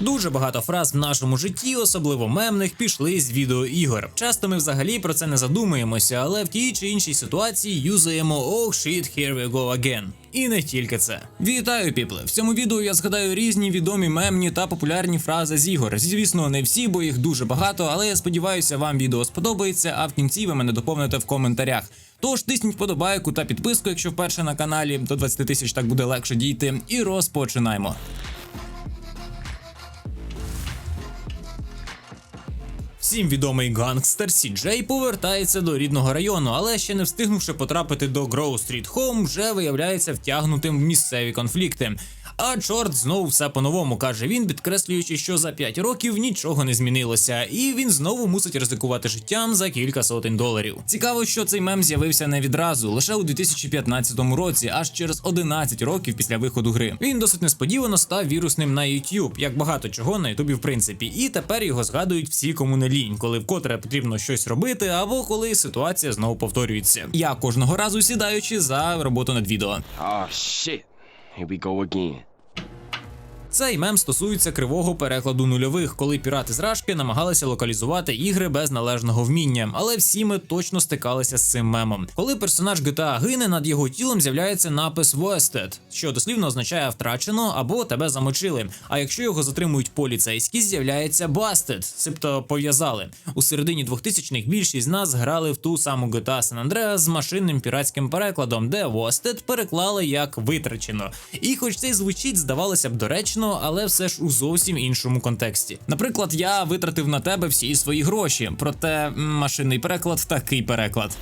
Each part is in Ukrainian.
Дуже багато фраз в нашому житті, особливо мемних, пішли з відеоігор. Часто ми взагалі про це не задумуємося, але в тій чи іншій ситуації юзаємо «Oh shit, here we go again». І не тільки це. Вітаю, піпле! В цьому відео я згадаю різні відомі мемні та популярні фрази з ігор. Звісно, не всі, бо їх дуже багато, але я сподіваюся, вам відео сподобається, а в кінці ви мене доповните в коментарях. Тож тисніть вподобайку та підписку, якщо вперше на каналі, до 20 тисяч так буде легше дійти. І розпочинаємо. Всім відомий гангстер Сі Джей повертається до рідного району, але ще не встигнувши потрапити до Гроу Стріт Хоум, вже виявляється втягнутим в місцеві конфлікти. А чорт знову все по-новому каже він, підкреслюючи, що за 5 років нічого не змінилося, і він знову мусить ризикувати життям за кілька сотень доларів. Цікаво, що цей мем з'явився не відразу, лише у 2015 році, аж через 11 років після виходу гри. Він досить несподівано став вірусним на YouTube, як багато чого на Ютубі в принципі, і тепер його згадують всі, кому не лінь, коли вкотре потрібно щось робити, або коли ситуація знову повторюється. Я кожного разу сідаючи за роботу над відео. Oh shit. Here we go again. Цей мем стосується кривого перекладу нульових, коли пірати з Рашки намагалися локалізувати ігри без належного вміння, але всі ми точно стикалися з цим мемом. Коли персонаж GTA гине, над його тілом з'являється напис «Wasted», що дослівно означає втрачено або тебе замочили. А якщо його затримують поліцейські, з'являється «Busted», себто пов'язали. У середині 2000-х більшість з нас грали в ту саму GTA San Andreas з машинним піратським перекладом, де «Wasted» переклали як витрачено. І хоч це звучить, здавалося б доречно, але все ж у зовсім іншому контексті. Наприклад, я витратив на тебе всі свої гроші, проте машинний переклад такий переклад.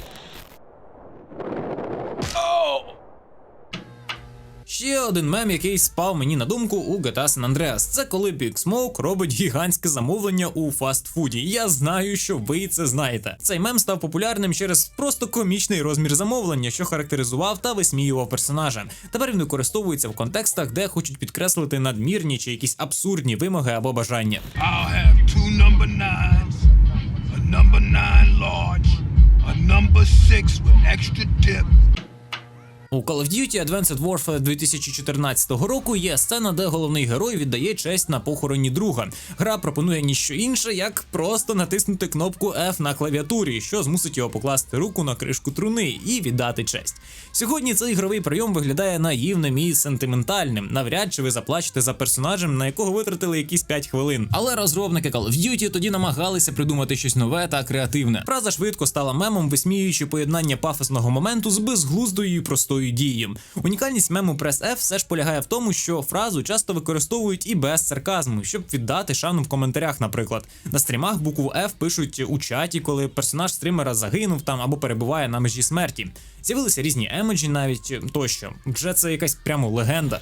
Ще один мем, який спав мені на думку у GTA San Andreas. Це коли Big Smoke робить гігантське замовлення у фастфуді. Я знаю, що ви це знаєте. Цей мем став популярним через просто комічний розмір замовлення, що характеризував та висміював персонажа. Тепер він використовується в контекстах, де хочуть підкреслити надмірні чи якісь абсурдні вимоги або бажання. I'll have two number nines, a number nine large, a number six with extra. У Call of Duty Advanced Warfare 2014 року є сцена, де головний герой віддає честь на похороні друга. Гра пропонує ніщо інше, як просто натиснути кнопку F на клавіатурі, що змусить його покласти руку на кришку труни і віддати честь. Сьогодні цей ігровий прийом виглядає наївним і сентиментальним. Навряд чи ви заплачете за персонажем, на якого витратили якісь 5 хвилин. Але розробники Call of Duty тоді намагалися придумати щось нове та креативне. Фраза швидко стала мемом, висміюючи поєднання пафосного моменту з безглуздою і простою дією. Унікальність мему прес F все ж полягає в тому, що фразу часто використовують і без сарказму, щоб віддати шану в коментарях. Наприклад, на стрімах букву F пишуть у чаті, коли персонаж стримера загинув там або перебуває на межі смерті. З'явилися різні емоджі навіть тощо. Вже це якась прямо легенда.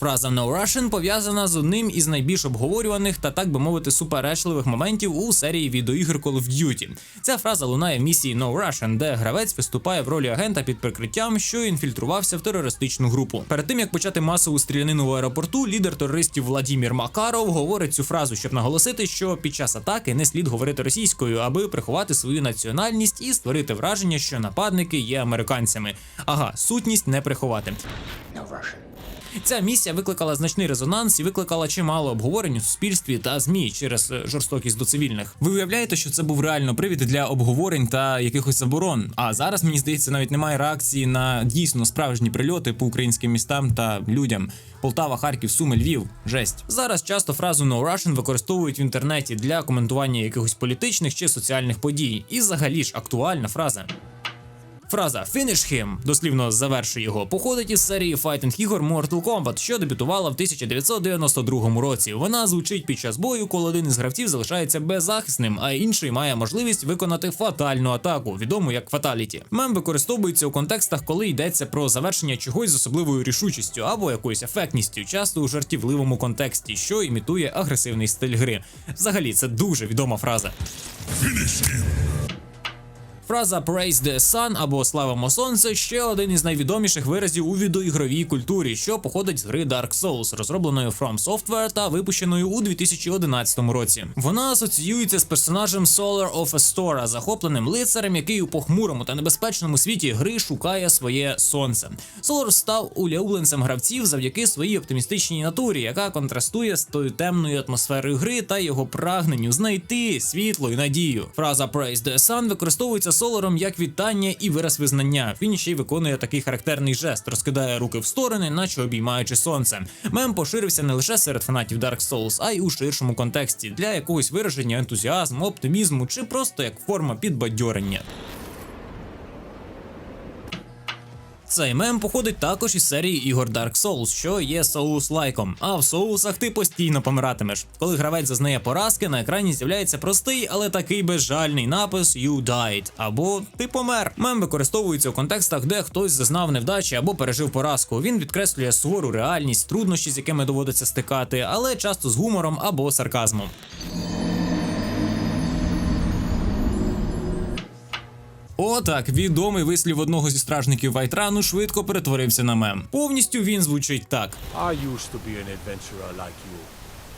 Фраза «No Russian» пов'язана з одним із найбільш обговорюваних та так би мовити суперечливих моментів у серії відеоігр Call of Duty. Ця фраза лунає в місії «No Russian», де гравець виступає в ролі агента під прикриттям, що інфільтрувався в терористичну групу. Перед тим як почати масову стрілянину в аеропорту, лідер терористів Владімір Макаров говорить цю фразу, щоб наголосити, що під час атаки не слід говорити російською, аби приховати свою національність і створити враження, що нападники є американцями. Ага, сутність не приховати. Ця місія викликала значний резонанс і викликала чимало обговорень у суспільстві та змі через е, жорстокість до цивільних. Ви уявляєте, що це був реально привід для обговорень та якихось заборон. А зараз мені здається, навіть немає реакції на дійсно справжні прильоти по українським містам та людям. Полтава, Харків, Суми, Львів. Жесть. Зараз часто фразу «No Russian» використовують в інтернеті для коментування якихось політичних чи соціальних подій. І взагалі ж актуальна фраза. Фраза «Finish him» дослівно завершує його, походить із серії файтинг ігор Mortal Kombat, що дебютувала в 1992 році. Вона звучить під час бою, коли один із гравців залишається беззахисним, а інший має можливість виконати фатальну атаку, відому як фаталіті. Мем використовується у контекстах, коли йдеться про завершення чогось з особливою рішучістю або якоюсь ефектністю, часто у жартівливому контексті, що імітує агресивний стиль гри. Взагалі, це дуже відома фраза. Фраза Praise the Sun або Славимо Сонце ще один із найвідоміших виразів у відеоігровій культурі, що походить з гри Dark Souls, розробленої From Software та випущеною у 2011 році. Вона асоціюється з персонажем Solar of Astora, захопленим лицарем, який у похмурому та небезпечному світі гри шукає своє сонце. Солар став улюбленцем гравців завдяки своїй оптимістичній натурі, яка контрастує з тою темною атмосферою гри та його прагненню знайти світло і надію. Фраза Praise the Sun використовується Соларом як вітання і вираз визнання. Він ще й виконує такий характерний жест, розкидає руки в сторони, наче обіймаючи сонце. Мем поширився не лише серед фанатів Dark Souls, а й у ширшому контексті для якогось вираження ентузіазму, оптимізму чи просто як форма підбадьорення. Цей мем походить також із серії ігор Dark Souls, що є соус лайком. А в соусах ти постійно помиратимеш. Коли гравець зазнає поразки, на екрані з'являється простий, але такий безжальний напис You died або Ти помер. Мем використовується у контекстах, де хтось зазнав невдачі або пережив поразку. Він підкреслює сувору реальність, труднощі, з якими доводиться стикати, але часто з гумором або сарказмом. Отак, відомий вислів одного зі стражників Вайтрану швидко перетворився на мем. Повністю він звучить так. I used to be an adventurer like you.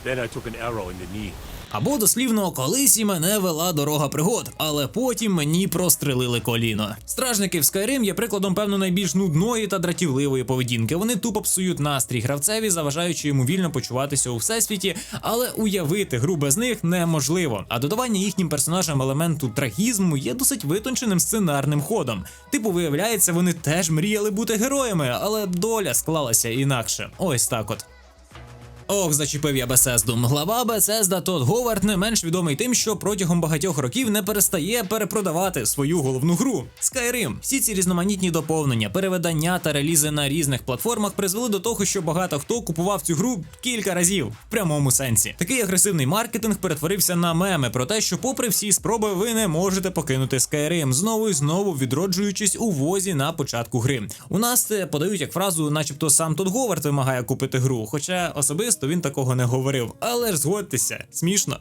Then I took an arrow in the knee. Або дослівно, колись і мене вела дорога пригод, але потім мені прострелили коліно. Стражники в Skyrim є прикладом певно найбільш нудної та дратівливої поведінки. Вони тупо псують настрій гравцеві, заважаючи йому вільно почуватися у всесвіті, але уявити гру без них неможливо. А додавання їхнім персонажам елементу трагізму є досить витонченим сценарним ходом. Типу, виявляється, вони теж мріяли бути героями, але доля склалася інакше. Ось так от. Ох, зачепив я Бесезду. Глава Бесезда Тодд Говард не менш відомий тим, що протягом багатьох років не перестає перепродавати свою головну гру Skyrim. Всі ці різноманітні доповнення, переведення та релізи на різних платформах призвели до того, що багато хто купував цю гру кілька разів в прямому сенсі. Такий агресивний маркетинг перетворився на меми про те, що, попри всі спроби, ви не можете покинути Skyrim, знову і знову відроджуючись у возі на початку гри. У нас це подають як фразу, начебто сам Тодд Говард вимагає купити гру, хоча особисто він такого не говорив. Але ж згодьтеся, смішно.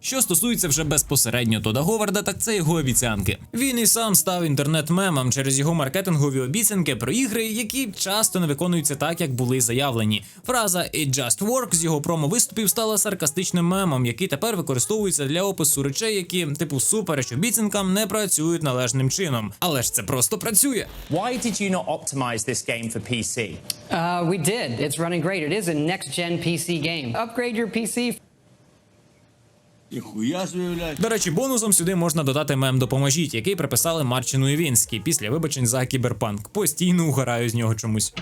Що стосується вже безпосередньо Тода Говарда, так це його обіцянки. Він і сам став інтернет-мемом через його маркетингові обіцянки про ігри, які часто не виконуються так, як були заявлені. Фраза «It just works» з його промо-виступів стала саркастичним мемом, який тепер використовується для опису речей, які, типу, супереч обіцянкам, не працюють належним чином. Але ж це просто працює. Why did you not optimize this game for PC? Uh, we did. It's running great. It is a next gen PC game. Upgrade your PC Ніхуя хуя з'являється. До речі, бонусом сюди можна додати мем допоможіть, який приписали Марчину Івінський після вибачень за кіберпанк. Постійно угораю з нього чомусь.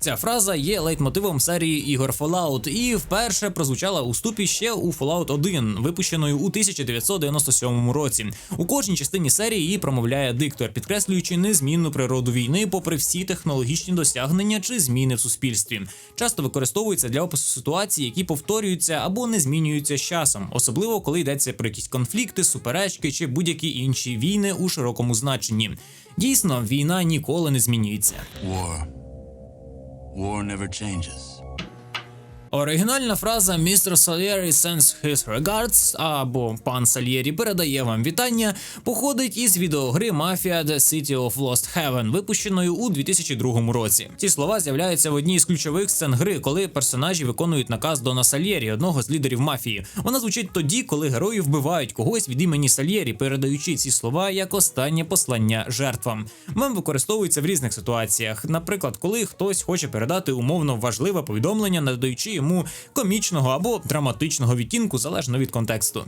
Ця фраза є лейтмотивом серії ігор Fallout і вперше прозвучала у ступі ще у Fallout 1, випущеної у 1997 році. У кожній частині серії її промовляє диктор, підкреслюючи незмінну природу війни, попри всі технологічні досягнення чи зміни в суспільстві. Часто використовується для опису ситуацій, які повторюються або не змінюються з часом, особливо коли йдеться про якісь конфлікти, суперечки чи будь-які інші війни у широкому значенні. Дійсно, війна ніколи не змінюється. War. War never changes. Оригінальна фраза «Mr. Salieri sends his regards» або «Пан Сальєрі передає вам вітання» походить із відеогри Mafia The City of Lost Heaven, випущеної у 2002 році. Ці слова з'являються в одній з ключових сцен гри, коли персонажі виконують наказ Дона Сальєрі, одного з лідерів мафії. Вона звучить тоді, коли герої вбивають когось від імені Сальєрі, передаючи ці слова як останнє послання жертвам. Мем використовується в різних ситуаціях. Наприклад, коли хтось хоче передати умовно важливе повідомлення, надаючи йому комічного або драматичного відтінку залежно від контексту.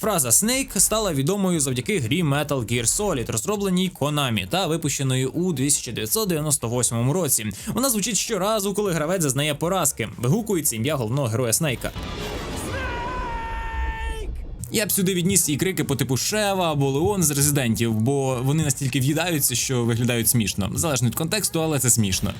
Фраза Snake стала відомою завдяки грі Metal Gear Solid, розробленій Konami та випущеною у 1998 році. Вона звучить щоразу, коли гравець зазнає поразки. Вигукується ім'я головного героя Снейка. Я б сюди відніс і крики по типу Шева або Леон з резидентів, бо вони настільки в'їдаються, що виглядають смішно. Залежно від контексту, але це смішно.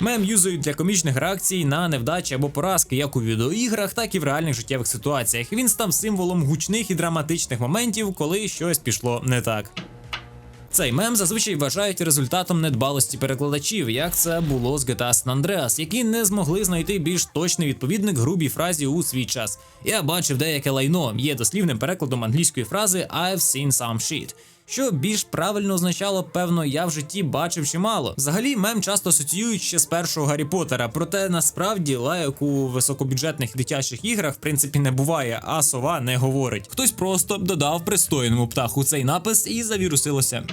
Мем юзають для комічних реакцій на невдачі або поразки, як у відеоіграх, так і в реальних життєвих ситуаціях. Він став символом гучних і драматичних моментів, коли щось пішло не так. Цей мем зазвичай вважають результатом недбалості перекладачів, як це було з GTA San Andreas, які не змогли знайти більш точний відповідник грубій фразі у свій час. Я бачив деяке лайно, є дослівним перекладом англійської фрази I've seen some shit. Що більш правильно означало, певно, я в житті бачив чимало. Взагалі, мем часто асоціюють ще з першого Гаррі Поттера, проте насправді лайок у високобюджетних дитячих іграх в принципі не буває, а сова не говорить. Хтось просто додав пристойному птаху цей напис і завірусилося.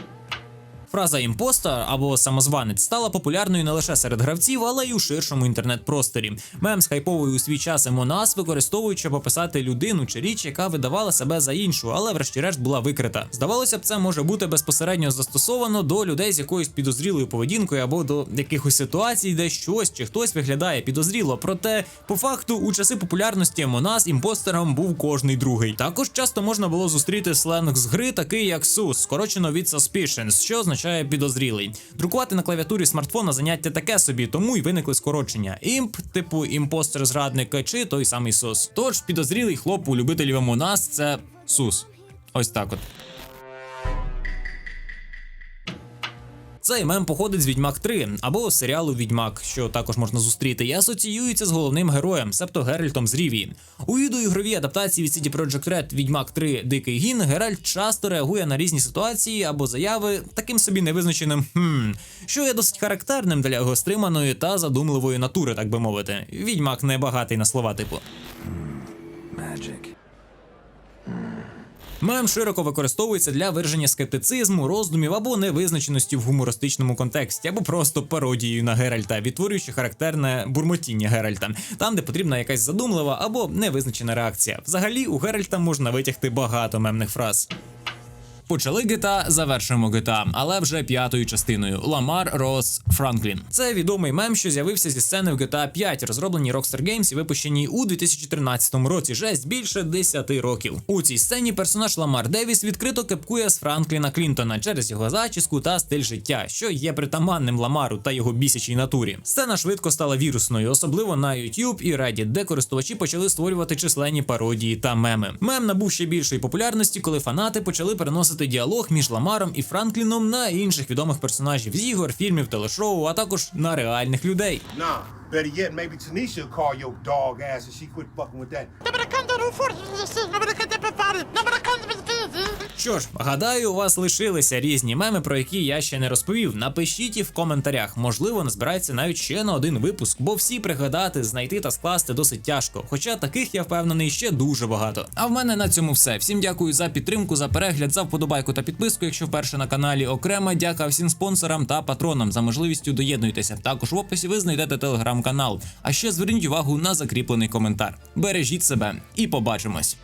Фраза імпостер або самозванець стала популярною не лише серед гравців, але й у ширшому інтернет-просторі. Мем з хайповою у свій час Емонас використовують, щоб описати людину чи річ, яка видавала себе за іншу, але врешті-решт була викрита. Здавалося б, це може бути безпосередньо застосовано до людей з якоюсь підозрілою поведінкою або до якихось ситуацій, де щось чи хтось виглядає підозріло. Проте, по факту, у часи популярності Емонас імпостером був кожний другий. Також часто можна було зустріти сленг з гри, такий як SUS, скорочено від Suspicions, що означає підозрілий. Друкувати на клавіатурі смартфона заняття таке собі, тому й виникли скорочення. Імп, типу імпостер зрадника чи той самий сус. Тож підозрілий хлоп у любителів МОНАС це сус. Ось так от. Цей мем походить з Відьмак 3 або серіалу Відьмак, що також можна зустріти, і асоціюється з головним героєм, себто Геральтом з Рівії. У відеоігровій адаптації від CD Projekt Red Відьмак 3 Дикий гін Геральт часто реагує на різні ситуації або заяви таким собі невизначеним хм, що є досить характерним для його стриманої та задумливої натури, так би мовити. Відьмак не багатий на слова, типу. Magic. Мем широко використовується для вираження скептицизму, роздумів або невизначеності в гумористичному контексті, або просто пародією на Геральта, відтворюючи характерне бурмотіння Геральта, там, де потрібна якась задумлива або невизначена реакція. Взагалі, у Геральта можна витягти багато мемних фраз. Почали GTA, завершимо GTA, але вже п'ятою частиною Ламар Рос Франклін. Це відомий мем, що з'явився зі сцени в GTA 5, розроблені Rockstar Games і випущені у 2013 році. Жесть більше 10 років. У цій сцені персонаж Ламар Девіс відкрито кепкує з Франкліна Клінтона через його зачіску та стиль життя, що є притаманним Ламару та його бісячій натурі. Сцена швидко стала вірусною, особливо на YouTube і Reddit, де користувачі почали створювати численні пародії та меми. Мем набув ще більшої популярності, коли фанати почали переносити діалог між Ламаром і Франкліном на інших відомих персонажів з ігор, фільмів, телешоу, а також на реальних людей. Nah, better yet, maybe Tanisha will call your dog ass and she quit fucking with that. Що ж, гадаю, у вас лишилися різні меми, про які я ще не розповів. Напишіть їх в коментарях. Можливо, назбирається навіть ще на один випуск, бо всі пригадати, знайти та скласти досить тяжко. Хоча таких я впевнений ще дуже багато. А в мене на цьому все. Всім дякую за підтримку, за перегляд, за вподобайку та підписку. Якщо вперше на каналі окремо, дяка всім спонсорам та патронам за можливістю доєднуйтеся. Також в описі ви знайдете телеграм-канал. А ще зверніть увагу на закріплений коментар. Бережіть себе і побачимось.